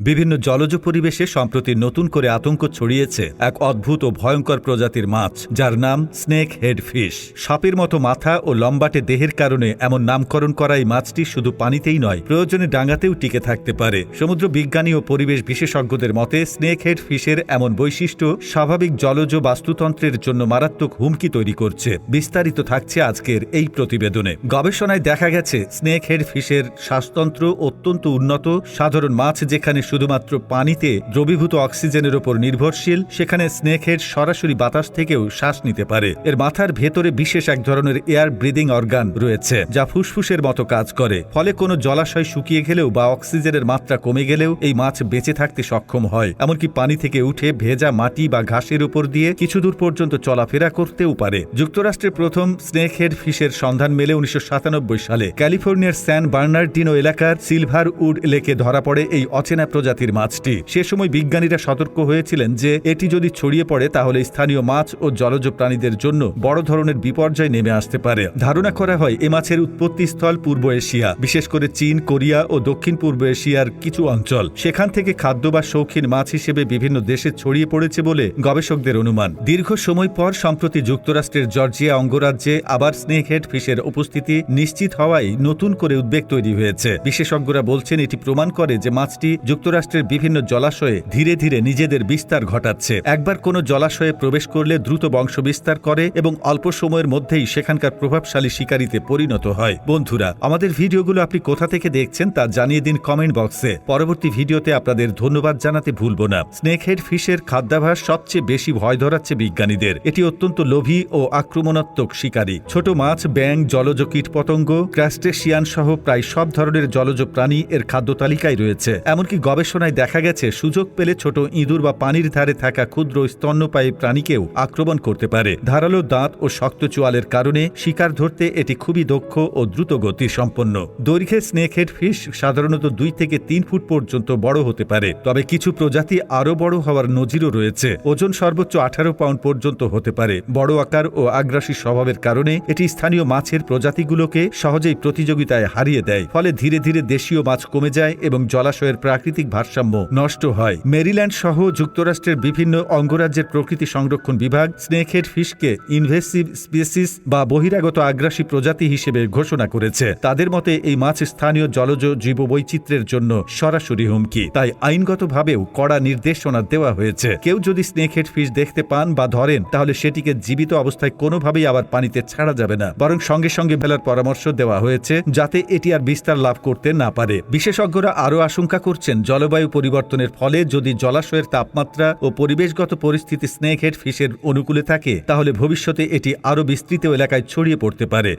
বিভিন্ন জলজ পরিবেশে সম্প্রতি নতুন করে আতঙ্ক ছড়িয়েছে এক অদ্ভুত ও ভয়ঙ্কর প্রজাতির মাছ, যার নাম স্নেক হেড ফিশ সাপের মতো মাথা ও লম্বাটে দেহের কারণে এমন নামকরণ করা এই মাছটি শুধু পানিতেই নয়, প্রয়োজনে ডাঙাতেও টিকে থাকতে পারে। সমুদ্র বিজ্ঞানী ও পরিবেশ বিশেষজ্ঞদের মতে, স্নেক হেড ফিশের এমন বৈশিষ্ট্য স্বাভাবিক জলজ বাস্তুতন্ত্রের জন্য মারাত্মক হুমকি তৈরি করছে। বিস্তারিত থাকছে আজকের এই প্রতিবেদনে। গবেষণায় দেখা গেছে, স্নেক হেড ফিশের শ্বাসতন্ত্র অত্যন্ত উন্নত, সাধারণ মাছ যেখানে শুধুমাত্র পানিতে দ্রবীভূত অক্সিজেনের ওপর নির্ভরশীল, সেখানে স্নেক হেড সরাসরি বাতাস থেকেও শ্বাস নিতে পারে। এর মাথার ভেতরে বিশেষ এক ধরনের এয়ার ব্রিদিং অর্গান রয়েছে, যা ফুসফুসের মতো কাজ করে। ফলে কোনো জলাশয় শুকিয়ে গেলেও বা অক্সিজেনের মাত্রা কমে গেলেও এই মাছ বেঁচে থাকতে সক্ষম হয়। এমনকি পানি থেকে উঠে ভেজা মাটি বা ঘাসের উপর দিয়ে কিছু দূর পর্যন্ত চলাফেরা করতেও পারে। যুক্তরাষ্ট্রের প্রথম স্নেক হেড ফিশের সন্ধান মেলে উনিশশো সাতানব্বই সালে। ক্যালিফোর্নিয়ার স্যান বার্নার্ডিনো এলাকার সিলভার উড লেকে ধরা পড়ে এই অচেনা প্রজাতির মাছটি। সে সময় বিজ্ঞানীরা সতর্ক হয়েছিলেন যে, এটি যদি ছড়িয়ে পড়ে, তাহলে স্থানীয় মাছ ও জলজ প্রাণীদের জন্য বড় ধরনের বিপর্যয় নেমে আসতে পারে। ধারণা করা হয়, এ মাছের উৎপত্তিস্থল পূর্ব এশিয়া, বিশেষ করে চীন, কোরিয়া ও দক্ষিণ পূর্ব এশিয়ার কিছু অঞ্চল। সেখান থেকে খাদ্য বা শৌখিন মাছ হিসেবে বিভিন্ন দেশে ছড়িয়ে পড়েছে বলে গবেষকদের অনুমান। দীর্ঘ সময় পর, সম্প্রতি যুক্তরাষ্ট্রের জর্জিয়া অঙ্গরাজ্যে আবার স্নেক হেড ফিশের উপস্থিতি নিশ্চিত হওয়ায় নতুন করে উদ্বেগ তৈরি হয়েছে। বিশেষজ্ঞরা বলছেন, এটি প্রমাণ করে যে মাছটি যুক্তরাষ্ট্রের বিভিন্ন জলাশয়ে ধীরে ধীরে নিজেদের বিস্তার ঘটাচ্ছে। একবার কোনো জলাশয়ে প্রবেশ করলে দ্রুত বংশ বিস্তার করে এবং অল্প সময়ের মধ্যেই সেখানকার প্রভাবশালী শিকারিতে পরিণত হয়। বন্ধুরা, আমাদের ভিডিওগুলো আপনি কোথা থেকে দেখছেন তা জানিয়ে দিন কমেন্ট বক্সে। পরবর্তী ভিডিওতে আপনাদের ধন্যবাদ জানাতে ভুলব না। স্নেকহেড ফিশের খাদ্যাভাস সবচেয়ে বেশি ভয় ধরাচ্ছে বিজ্ঞানীদের। এটি অত্যন্ত লোভী ও আক্রমণাত্মক শিকারী। ছোট মাছ ব্যাং জলজ কীটপতঙ্গ ক্রাস্টেশিয়ান সহ প্রায় সব ধরনের জলজ প্রাণী এর খাদ্য তালিকায় রয়েছে। এমনকি গবেষণায় দেখা গেছে, সুযোগ পেলে ছোট ইঁদুর বা পানির ধারে থাকা ক্ষুদ্র স্তন্যপায়ী প্রাণীকেও আক্রমণ করতে পারে। ধারালো দাঁত ও শক্ত চোয়ালের কারণে শিকার ধরতে এটি খুবই দক্ষ ও দ্রুত গতি সম্পন্ন দৈর্ঘ্যে স্নেকহেড ফিশ সাধারণত দুই থেকে তিন ফুট পর্যন্ত বড় হতে পারে, তবে কিছু প্রজাতি আরও বড় হওয়ার নজিরও রয়েছে। ওজন সর্বোচ্চ আঠারো পাউন্ড পর্যন্ত হতে পারে। বড় আকার ও আগ্রাসী স্বভাবের কারণে এটি স্থানীয় মাছের প্রজাতিগুলোকে সহজেই প্রতিযোগিতায় হারিয়ে দেয়, ফলে ধীরে ধীরে দেশীয় মাছ কমে যায় এবং জলাশয়ের প্রাকৃতিক ভারসাম্য নষ্ট হয়। মেরিল্যান্ড সহ যুক্তরাষ্ট্রের বিভিন্ন অঙ্গরাজ্যের প্রকৃতি সংরক্ষণ বিভাগ স্নেকহেড ফিশকে ইনভেসিভ স্পিসিস বা বহিরাগত আগ্রাসী প্রজাতি হিসেবে ঘোষণা করেছে। তাদের মতে, এই মাছ স্থানীয় জলজ জীববৈচিত্র্যের জন্য সরাসরি হুমকি। তাই আইনগতভাবেও কড়া নির্দেশনা দেওয়া হয়েছে। কেউ যদি স্নেকহেড ফিশ দেখতে পান বা ধরেন, তাহলে সেটিকে জীবিত অবস্থায় কোনোভাবেই আবার পানিতে ছাড়া যাবে না। বরং সঙ্গে সঙ্গে ফেলার পরামর্শ দেওয়া হয়েছে, যাতে এটি আর বিস্তার লাভ করতে না পারে। বিশেষজ্ঞরা আরও আশঙ্কা করছেন জলবায়ু পরিবর্তনের ফলে যদি জলাশয়ের তাপমাত্রা ও পরিবেশগত পরিস্থিতি স্নেকহেড ফিশের অনুকূলে থাকে, তাহলে ভবিষ্যতে এটি আরও বিস্তৃত এলাকায় ছড়িয়ে পড়তে পারে।